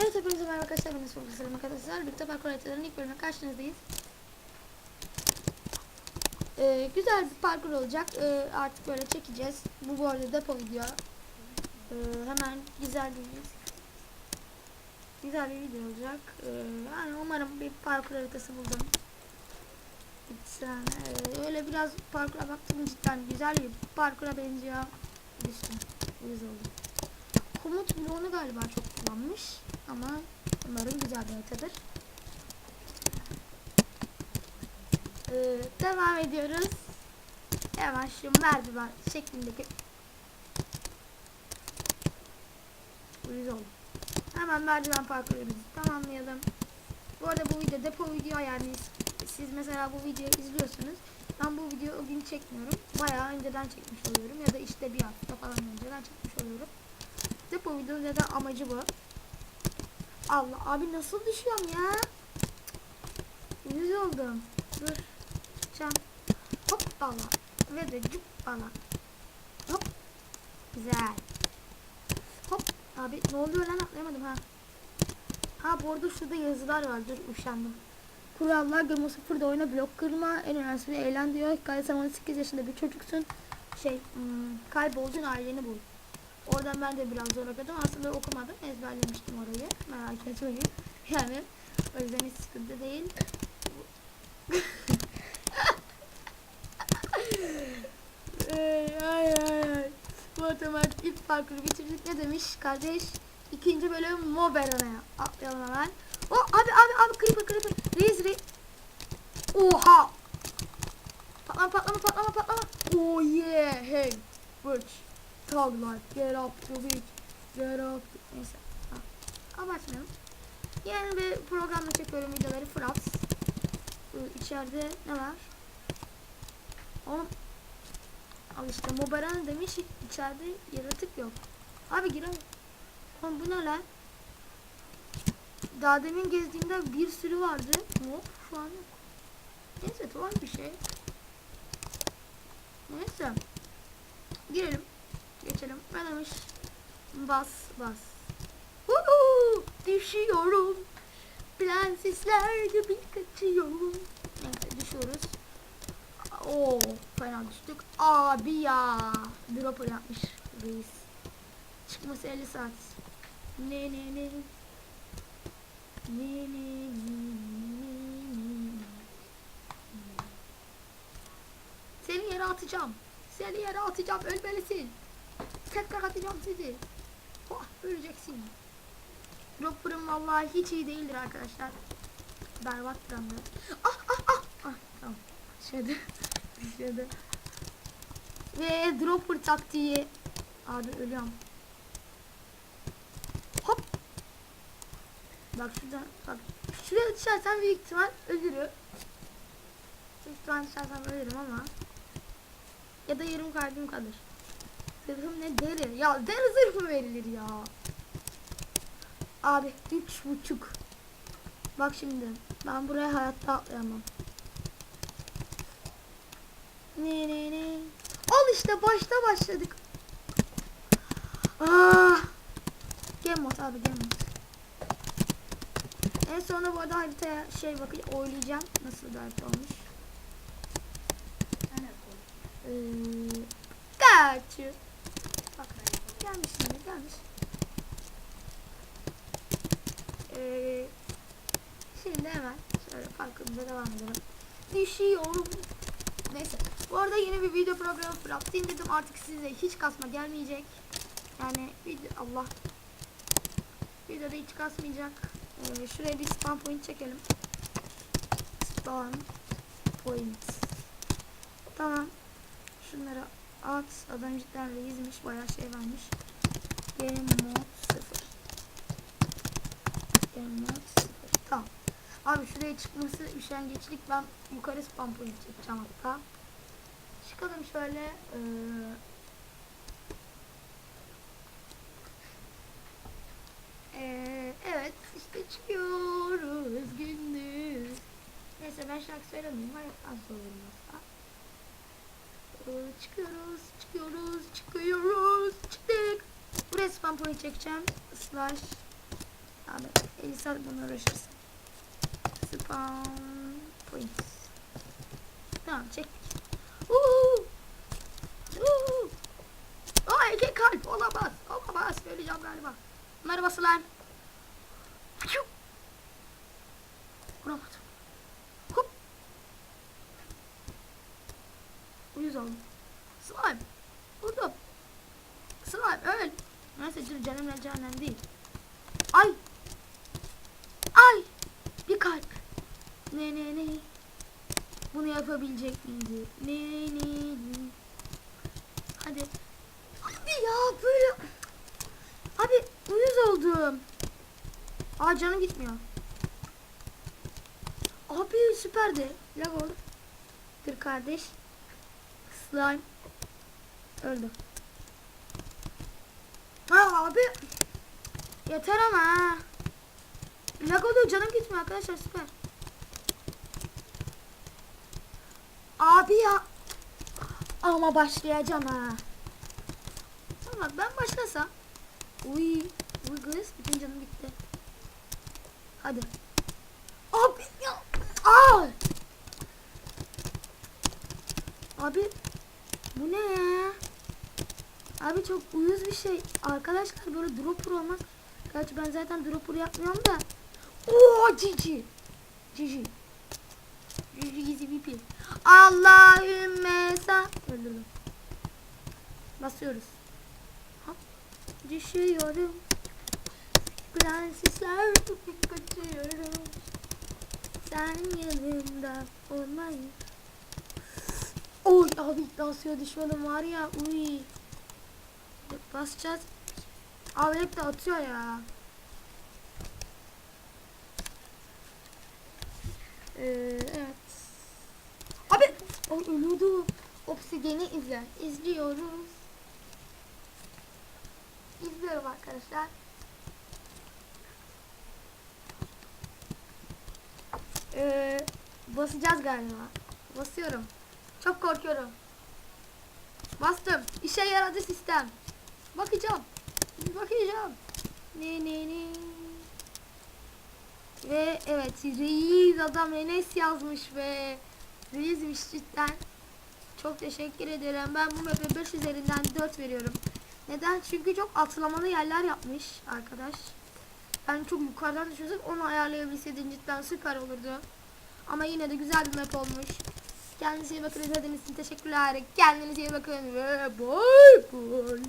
Evet hepinize merhaba arkadaşlar ben Esma Selam arkadaşlar. Birlikte parkur haritalarının ilk bölümüne karşınızdayız. Ee, güzel bir parkur olacak. Ee, artık böyle çekeceğiz. Bu bu arada depo video. Ee, hemen güzel bir güzel bir video olacak. Ee, yani umarım bir parkur haritası buldum. Sen, ee, öyle biraz parkura baktım cidden güzel bir parkura benziyor. Düştüm. Uyuz. Komut bloğunu galiba çok kullanmış umarım güzel bir haritadır. Ee, devam ediyoruz. Hemen şu merdiven şeklindeki Uyuz oldum. Hemen merdiven parkurumuzu tamamlayalım. Bu arada bu video depo video yani siz mesela bu videoyu izliyorsunuz. Ben bu videoyu o gün çekmiyorum. Bayağı önceden çekmiş oluyorum ya da işte bir hafta falan önceden çekmiş oluyorum. Depo videonun da amacı bu. Allah abi nasıl düşüyorum ya? Yüz oldum. Dur. Çıkacağım. Hop bala. Ve de cüp bala. Hop. Güzel. Hop. Abi ne oluyor lan atlayamadım ha. Ha bu arada şurada yazılar var. Dur üşendim. Kurallar Gırma sıfırda oyna blok kırma. En önemlisi eğlen diyor. Hikaye sen 18 yaşında bir çocuksun. Şey hmm, kayboldun aileni bul. Oradan ben de biraz zor okudum. Aslında okumadım. Ezberlemiştim orayı. Merak etmeyin. Yani o yüzden hiç sıkıntı değil. ay ay ay. Bu otomatik ilk parkuru bitirdik. Ne demiş kardeş? İkinci bölüm Moberan'a atlayalım hemen. Oh abi abi abi creeper creeper. Reis reis. Oha. Patlama patlama patlama patlama. Oh yeah. Hey. Butch. Tag life. Get up to beat. Get up. Neyse. Ha. Abartmayalım. Yeni bir programla çekiyorum videoları. Ee, İçeride ne var? Oğlum. Al işte Mobaran demiş içeride yaratık yok. Abi gir abi. Oğlum bu ne lan? Daha demin gezdiğimde bir sürü vardı. Hop şu an yok. Neyse tuhaf bir şey. Neyse. Girelim. Geçelim. Ne demiş? Bas bas. Uhu, düşüyorum. Prensesler gibi kaçıyorum. Neyse düşüyoruz. Oo fena düştük. Abi ya. Dropper yapmış reis. Çıkması 50 saat. Ne ne ne. Ne ne ne ne ne. Seni yere atacağım. Seni yere atacağım. Ölmelisin. Tekrar atacağım sizi. Oh, öleceksin. Dropper'ım vallahi hiç iyi değildir arkadaşlar. Hem de. Ah ah ah. Ah tamam. Düşmedi. Düşmedi. Ve dropper taktiği. Abi ölüyorum. Hop. Bak şuradan bak. Şuraya düşersen büyük ihtimal ölürüm. İhtimal düşersem ölürüm ama. Ya da yarım kalbim kalır. Zırhım ne deri? Ya deri zırh mı verilir ya? Abi üç buçuk. Bak şimdi ben buraya hayatta atlayamam. Ne ne ne. Al işte başta başladık. Ah. Game mode abi game mode. En sonunda bu arada haritaya şey bakayım oylayacağım. Nasıl bir harita olmuş. Ee, kaçıyor. Gelmiş şimdi gelmiş. Ee, şimdi hemen şöyle parkımıza devam edelim. Düşüyorum. Neyse. Bu arada yeni bir video programı yaptım dedim artık size hiç kasma gelmeyecek. Yani video Allah. Videoda hiç kasmayacak. Ee, şuraya bir spawn point çekelim. Spawn point. Tamam. Şunları at. Adam cidden reizmiş. Bayağı şey varmış. Game mode 0. Game mode 0. Tamam. Abi şuraya çıkması üşengeçlik. Ben yukarı spam point çekeceğim hatta. Çıkalım şöyle. Ee, evet işte çıkıyoruz gündüz. Neyse ben şarkı söylemeyeyim. Az olurum Ee, çıkıyoruz, çıkıyoruz, çıkıyoruz, çıktık. Buraya spam point çekeceğim. Slash. Abi saat bununla uğraşırsın. Spawn points. Tamam çektik. Uuu. Uuu. Aa iki kalp olamaz. Olamaz. Öleceğim galiba. Merhaba slime. Vuramadım. Hop. Uyuz oldum. Slime. Vurdum. Slime öl. Neyse dur canımla cehennem değil. Ay. Ay. Bir kalp. Ne ne ne. Bunu yapabilecek miydi? Ne ne ne. Hadi. Abi ya böyle. Abi uyuz oldum. Aa canım gitmiyor. Abi süperdi. Lag oldu. Dur kardeş. Slime. Öldü. Ha abi. Yeter ama ha. Lag oluyor canım gitmiyor arkadaşlar süper. Abi ya. Ama başlayacağım ha. Tamam ben başlasam. Uy. Uy kız bütün canım gitti. Hadi. Abi ya. Aa. Abi bu ne ya? Abi çok uyuz bir şey. Arkadaşlar böyle dropper olmak. Gerçi ben zaten dropper yapmıyorum da. Oo cici. Cici. Cici gizi bir pil. Allahümme sa. Basıyoruz. Hop. Düşüyorum. Prensesler kaçıyorum. Sen yanımda olmayı. Oy abi daha suya düşmedim var ya. Uy. Basacağız. Abi hep de atıyor ya. Ee, evet. Abi o ölüyordu. Obsidiyeni izle. İzliyoruz. İzliyorum arkadaşlar. Ee, basacağız galiba. Basıyorum. Çok korkuyorum. Bastım. İşe yaradı sistem. Bakacağım. Bakacağım. Ne ne ne. Ve evet reis adam Enes yazmış ve reismiş cidden. Çok teşekkür ederim. Ben bu map'e 5 üzerinden 4 veriyorum. Neden? Çünkü çok atlamalı yerler yapmış arkadaş. Ben çok yukarıdan düşünsek onu ayarlayabilseydin cidden süper olurdu. Ama yine de güzel bir map olmuş. Kendinize iyi bakın izlediğiniz için teşekkürler. Kendinize iyi bakın ve bye bye.